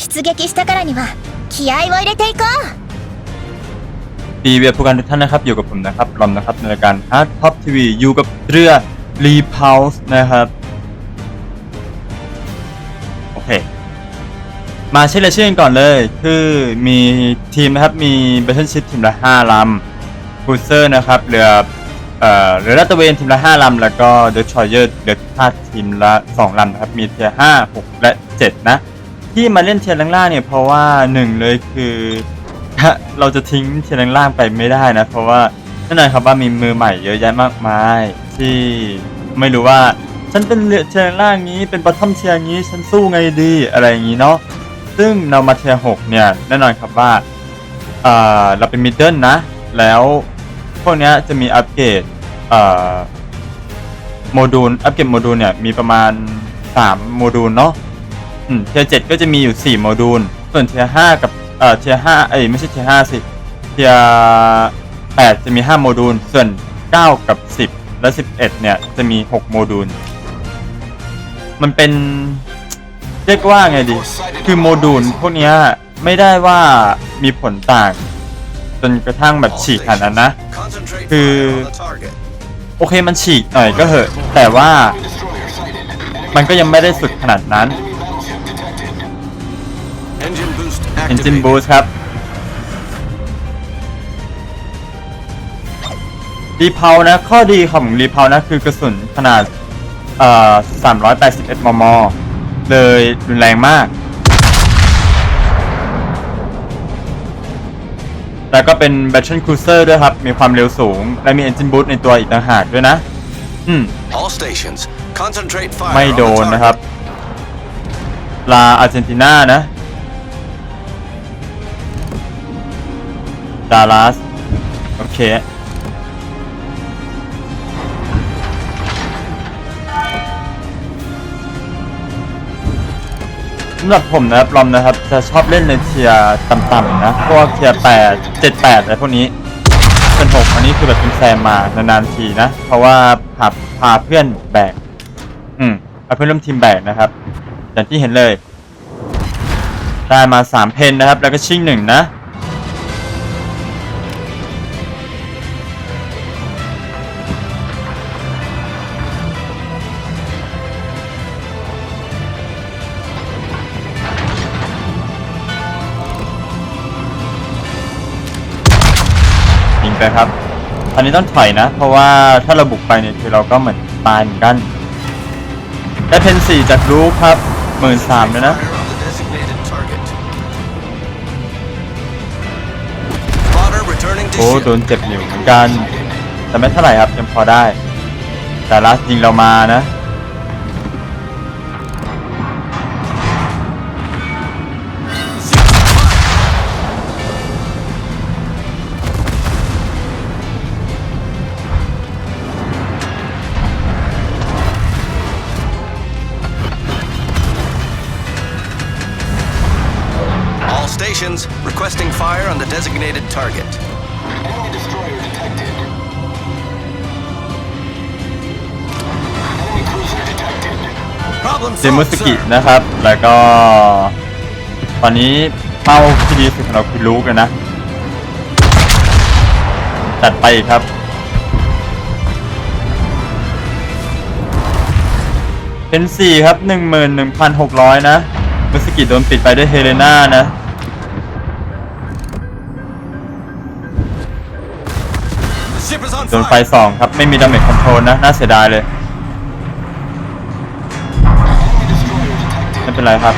出撃したからには気合を入れていこう ปีเวียผู้การทุกท่านนะครับอยู่กับผมนะครับรอมนะครับในรายการ Hard Pop TV อยู่กับเรือ Repulse นะครับ โอเค มาเชื่อเลยชื่อกันก่อนเลย คือมีทีมนะครับ มี Battleship ทีมละ 5 ลำ Cruiser นะครับ เรือเอ่อเรือลาดตระเวนทีมละ 5 ลำ แล้วก็ Destroyer เรือพิฆาตทีมละ 2 ลำนะครับ มีเทียร์5 6 และ 7 นะ ที่มาเล่นเทียร์ล่างๆเนี่ยเพราะว่าหนึ่งเลยคือเราจะทิ้งเทียร์ล่างๆไปไม่ได้นะ เพราะว่าแน่นอนครับว่ามีมือใหม่เยอะแยะมากมาย ที่ไม่รู้ว่าฉันเป็นเรือเทียร์ล่างนี้เป็นบอททอมเทียร์นี้ฉันสู้ไงดีอะไรอย่างนี้เนาะซึ่งเรามาเทียร์หกเนี่ยแน่นอนครับว่าเออเราเป็นมิดเดิลนะ แล้วพวกนี้จะมีอัปเกรดเอ่อโมดูลอัปเกรดโมดูลเนี่ยมีประมาณ 3 โมดูลเนาะ อืมเทียร์เจ็ดก็จะมีอยู่4โมดูล ส่วนเทียร์ห้ากับเอ่อเทียร์ห้าเอ้ยไม่ใช่เทียร์ห้าสิเทียร์แปดจะมี5โมดูล ส่วน9กับ10และ11เนี่ยจะมี6โมดูล มันเป็นเรียกว่าไงดี คือโมดูลพวกเนี้ยไม่ได้ว่ามีผลต่าง จนกระทั่งแบบฉีกขนาดนั้นนะ คือ โอเคมันฉีกหน่อยก็เหอะ แต่ว่ามันก็ยังไม่ได้สุดขนาดนั้น Engine Boost ครับ รีเพานะ ข้อดีของรีเพานะ คือกระสุนขนาดเอ่อ381 มม เลยรุนแรงมาก แล้วก็เป็น Battle Cruiser ด้วยครับ มีความเร็วสูง และมี Engine Boost ในตัวอีกต่างหากด้วยนะ อืมไม่ไม่โดโดนนนะนะคครัรับบลาอาร์เจนตินานะ ดาลัสโอเคสำหรับผมนะครับรอมนะครับ จะชอบเล่นในเทียร์ต่ำๆนะพวกเทียร์แปดเจ็ดแปดอะไรพวกนี้เป็นหกอันนี้คือแบบเป็นแซมมานานๆทีนะ เพราะว่าพาพาเพื่อนแบกอืมเอาเพื่อนร่วมทีมแบกนะครับ อย่างที่เห็นเลย ได้มาสามเพนนะครับ แล้วก็ชิงหนึ่งนะ ยิงไปครับตอนนี้ต้องถอยนะ เพราะว่าถ้าเราบุกไปเนี่ยคือเราก็เหมือนตายเหมือนกันได้เพนสี่จากรูปครับหมื่นสามเลยนะโอ้โดนเจ็บอยู่เหมือนกัน แต่ไม่เท่าไหร่ครับยังพอได้ แต่ลัสยิงเรามานะ stations requesting fire on the designated target. เจมุสกินะครับ แล้วก็ ตอนนี้เป้าที่ดีสุดของเราคือลูกเลยนะ จัดไปอีกครับ เป็นสี่ครับหนึ่งหมื่นหนึ่งพันหกร้อยนะมุสกิโดนปิดไปด้วยเฮเลนานะ โดนไฟสองครับ ไม่มีดาเมจคอนโทรลนะ น่าเสียดายเลย ไม่เป็นไรครับ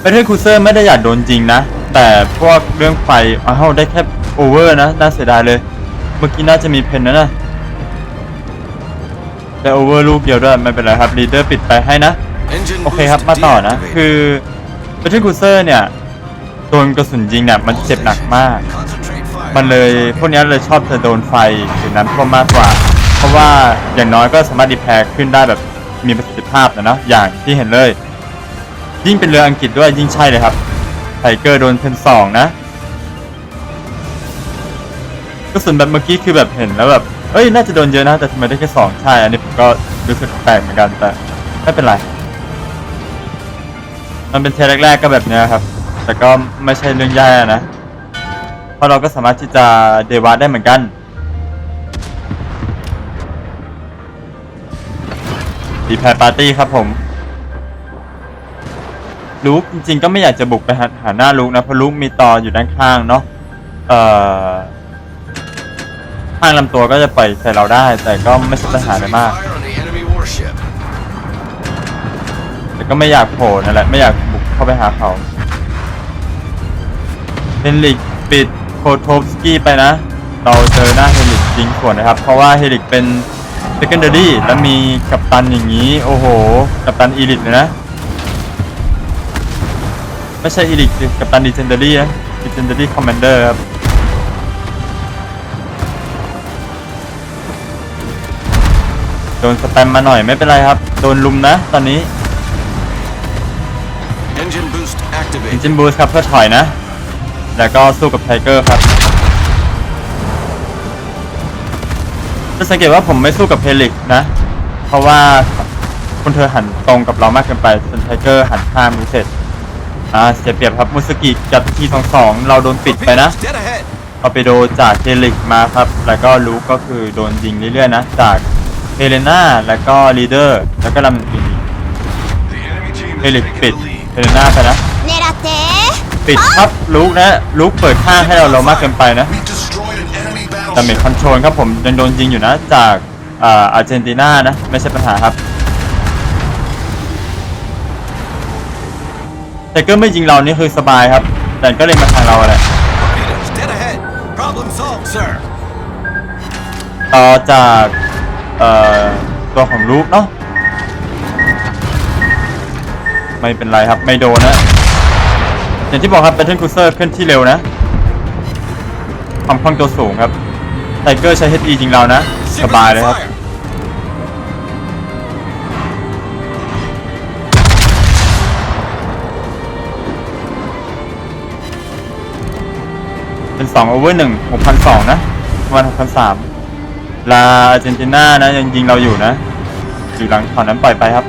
เบทเทิลคูเซอร์ไม่ได้อยากโดนจริงนะ แต่พวกเรื่องไฟอ้าวได้แค่โอเวอร์นะ น่าเสียดายเลย เมื่อกี้น่าจะมีเพนนะนะแต่โอเวอร์ลูกเดียวด้วย ไม่เป็นไรครับลีดเดอร์ปิดไปให้นะ Engine โอเคครับ มาต่อนะ คือเบทเทิลคูเซอร์เนี่ย โดนกระสุนยิงเนี่ยมันเจ็บหนักมาก มันเลยพวกเนี้ยเลยชอบจะโดนไฟหรือน้ำท่วมมากกว่า เพราะว่าอย่างน้อยก็สามารถดีแพร์ขึ้นได้แบบมีประสิทธิภาพนะเนอะอย่างที่เห็นเลย ยิ่งเป็นเรืออังกฤษด้วยยิ่งใช่เลยครับไทเกอร์โดนเพนสองนะกระสุนแบบเมื่อกี้คือแบบเห็นแล้วแบบเอ้ยน่าจะโดนเยอะนะแต่ทำไมได้แค่สองใช่ อันนี้ผมก็รู้สึกแปลกเหมือนกันแต่ไม่เป็นไร มันเป็นเทแรกๆก็แบบเนี้ยครับ แต่ก็ไม่ใช่เรื่องแย่นะ เพราะเราก็สามารถที่จะเดวาได้เหมือนกันดีแพรปาร์ตี้ครับผมลูกจริงๆก็ไม่อยากจะบุกไปหาหน้าลูกนะ เพราะลูกมีตออยู่ด้านข้างเนาะเอ่อข้างลำตัวก็จะปล่อยใส่เราได้ แต่ก็ไม่ใช่ปัญหาอะไรมาก แต่ก็ไม่อยากโผล่นั่นแหละ ไม่อยากบุกเข้าไปหาเขา เฮนลิกปิดโคโทฟสกี้ไปนะ เราเจอหน้าเฮลิกยิงสวนนะครับ เพราะว่าเฮลิกเป็น secondary และมีกัปตันอย่างนี้ โอ้โห กัปตันอีลิทเลยนะ ไม่ใช่อีลิทสิกัปตันดีเจนเดอรี่นะดีเจนเดอรี่คอมมานเดอร์ครับโดนสแปมมาหน่อยไม่เป็นไรครับ โดนลุมนะตอนนี้ Engine boost อิน activated. จินบูสครับเพื่อถอยนะ แล้วก็สู้กับไทเกอร์ครับจะสังเกตว่าผมไม่สู้กับเฮลิกนะ เพราะว่าคุณเธอหันตรงกับเรามากเกินไปส่วนไทเกอร์หันข้างมือเสร็จอ่าเสียเปรียบครับมุสกิจัดทีสองสองเราโดนปิดไปนะเอาไปโดจากเฮลิกมาครับ แล้วก็รู้ก็คือโดนยิงเรื่อยๆนะ จากเฮเลนาแล้วก็ลีเดอร์แล้วก็ลำเฮลิกปิดเฮเลนาไปนะ ปิดครับลูกนะลูกเปิดข้างให้เราเรามากเกินไปนะ We destroyed an enemy แต่เมจคอนโทรลครับผมยังโดนยิงอยู่นะจากอ่าอาร์เจนตินานะ ไม่ใช่ปัญหาครับแต่ก็ไม่ยิงเรานี่คือสบายครับ แต่ก็เลยมาทางเราแหละต่อจากเอ่อตัวของลูกเนาะไม่เป็นไรครับ ไม่โดนนะ อย่างที่บอกครับ Battle Cruiser เคลื่อนที่เร็วนะความคล่องตัวสูงครับไทเกอร์ใช้ HE ยิงเรานะ สบายเลยครับ เป็น2โอเวอร์1 6,200 นะประมาณ6,300 ลาอาร์เจนตินานะ ยังยิงเราอยู่นะ อยู่หลังเขานั้นปล่อยไปครับ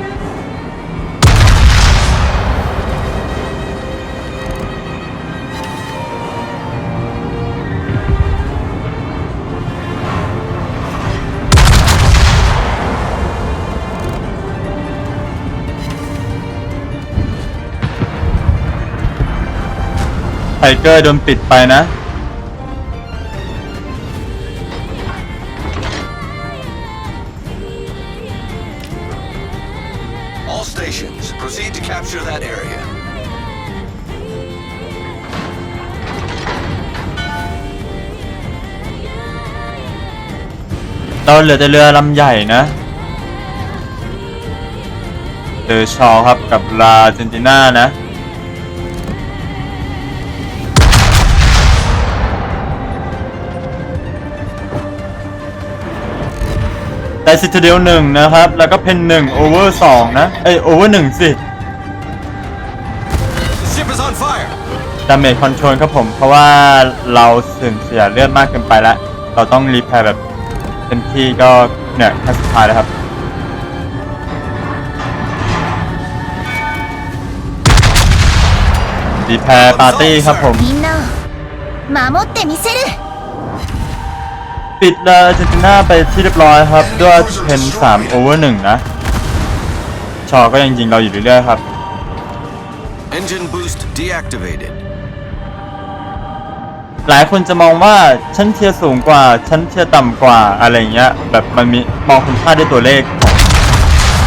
ไทเกอร์โดนปิดไปนะ All stations, proceed to capture that area. เราเหลือแต่เรือลำใหญ่นะเดอชอครับกับลาอาร์เจนตินานะ ซิตเดลหนึ่งนะครับ แล้วก็เพนหนึ่งโอเวอร์สองนะ เอ้ยโอเวอร์หนึ่งสิ The ship is on fire. ดาเมจคอนโทรลครับผม เพราะว่าเราสูญเสียเลือดมากเกินไปแล้ว เราต้องรีแพร์แบบเต็มที่ก็เนี่ยขั้นสุดท้ายแล้วครับรีแพร์ปาร์ตี้ครับผม ปิดลาอาร์เจนตินาไปที่เรียบร้อยครับ ด้วยเพนสามโอเวอร์หนึ่งนะ ชอก็ยังยิงเราอยู่เรื่อยๆครับ Engine boost deactivated. หลายคนจะมองว่าชั้นเทียร์สูงกว่าชั้นเทียร์ต่ำกว่าอะไรเงี้ยแบบมันมีมองคุณค่าด้วยตัวเลขของ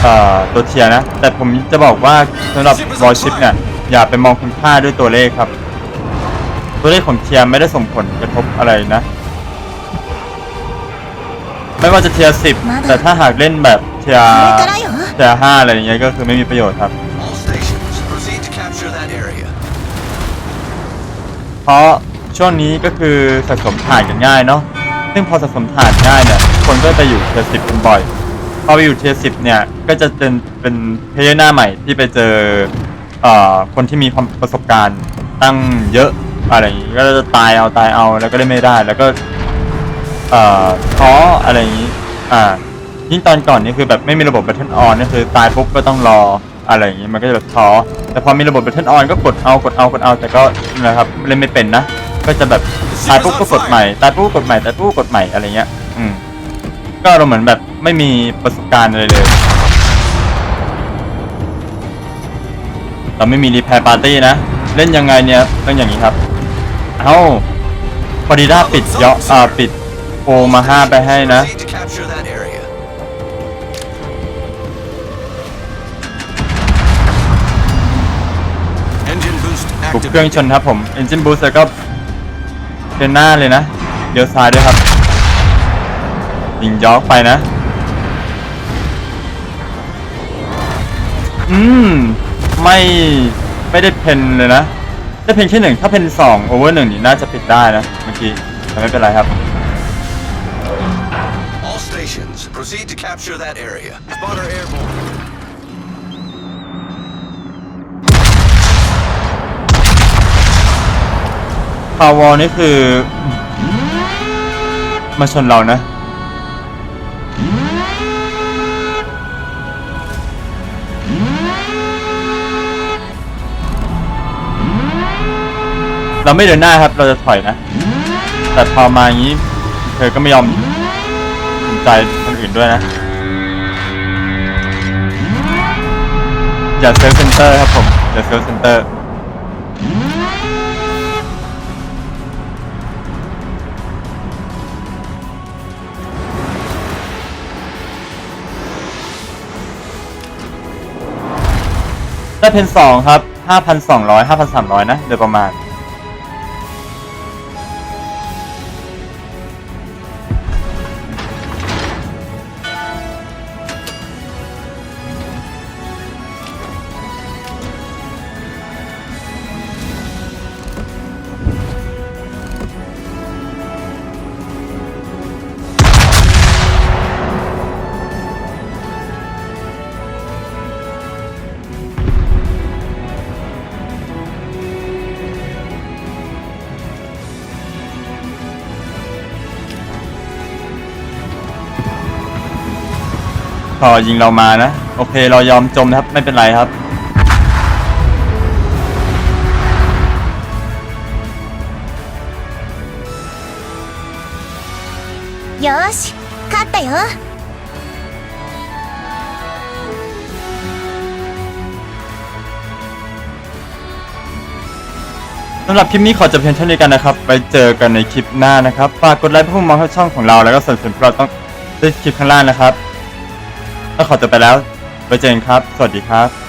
เอ่อตัวเทียร์นะ แต่ผมจะบอกว่าสำหรับวอชิปเนี่ยอย่าไปมองคุณค่าด้วยตัวเลขครับ ตัวเลขของเทียร์ไม่ได้ส่งผลกระทบอะไรนะ ไม่ว่าจะเทียสิบแต่ถ้าหากเล่นแบบเทียเทียห้าอะไรอย่างเงี้ยก็คือไม่มีประโยชน์ครับเพราะช่วงนี้ก็คือสะสมถ่านกันง่ายเนาะซึ่งพอสะสมถ่านง่ายเนี่ยคนก็ไปอยู่เทียสิบกันบ่อยพอไปอยู่เทียสิบเนี่ยก็จะเป็นเป็นเพลเยอร์หน้าใหม่ที่ไปเจอเอ่อคนที่มีความประสบการณ์ตั้งเยอะอะไรอย่างเงี้ยก็จะตายเอาตายเอาแล้วก็ได้ไม่ได้แล้วก็ เอ่อท้ออะไรอย่างงี้ อ่า ยิ่งตอนก่อนนี่คือแบบไม่มีระบบ Battle On นี่คือตายปุ๊บก็ต้องรออะไรอย่างงี้มันก็จะแบบท้อแต่พอมีระบบ Battle On ก็กดเอากดเอากดเอาแต่ก็นะครับเล่นไม่เป็นนะ ก็จะแบบตายปุ๊บก็กดใหม่ตายปุ๊บกดใหม่ตายปุ๊บก็กดใหม่อะไรเงี้ย อืม ก็เราเหมือนแบบไม่มีประสบการณ์อะไรเลย เราไม่มีรีแพร์ปาร์ตี้นะ เล่นยังไงเนี่ยต้องอย่างนี้ครับ เอ้าพอดีด้าปิดเยาะอ่าปิด โอมาห้าไปให้นะ Proceed to capture that area. 'Engine boost บุกเครื่อง activated. ชนครับผม Engine Boost แล้วก็เดินหน้าเลยนะเลี้ยวซ้ายด้วยครับ ยิงยอกไปนะ อืม ไม่ไม่ได้เพนเลยนะ ได้เพนแค่หนึ่งถ้าเพนสองโอเวอร์หนึ่งนี่น่าจะปิดได้นะเมื่อกี้แต่ไม่เป็นไรครับ proceed to capture that area. Spotter airborne. พาวอนี่คือมาชนเรานะ เราไม่เดินหน้าครับ เราจะถอยนะ แต่พอมาอย่างนี้ เธอก็ไม่ยอม ใจคนอื่นด้วยนะ อย่าเซลเซนเตอร์ครับผม อย่าเซลเซนเตอร์ได้เพนสองครับห้าพันสองร้อยห้าพันสามร้อยนะโดยประมาณ พอยิงเรามานะ โอเคเรายอมจมนะครับ ไม่เป็นไรครับ よーし勝ったよ สำหรับคลิปนี้ขอจบเพียงเท่านี้กันนะครับ ไปเจอกันในคลิปหน้านะครับ ฝากกดไลค์เพื่อมองเข้าช่องของเรา แล้วก็สนับสนุนพวกเราต้องด้วยคลิปข้างล่างนะครับ ก็ขอตัวไปแล้วไว้เจอกันครับ สวัสดีครับ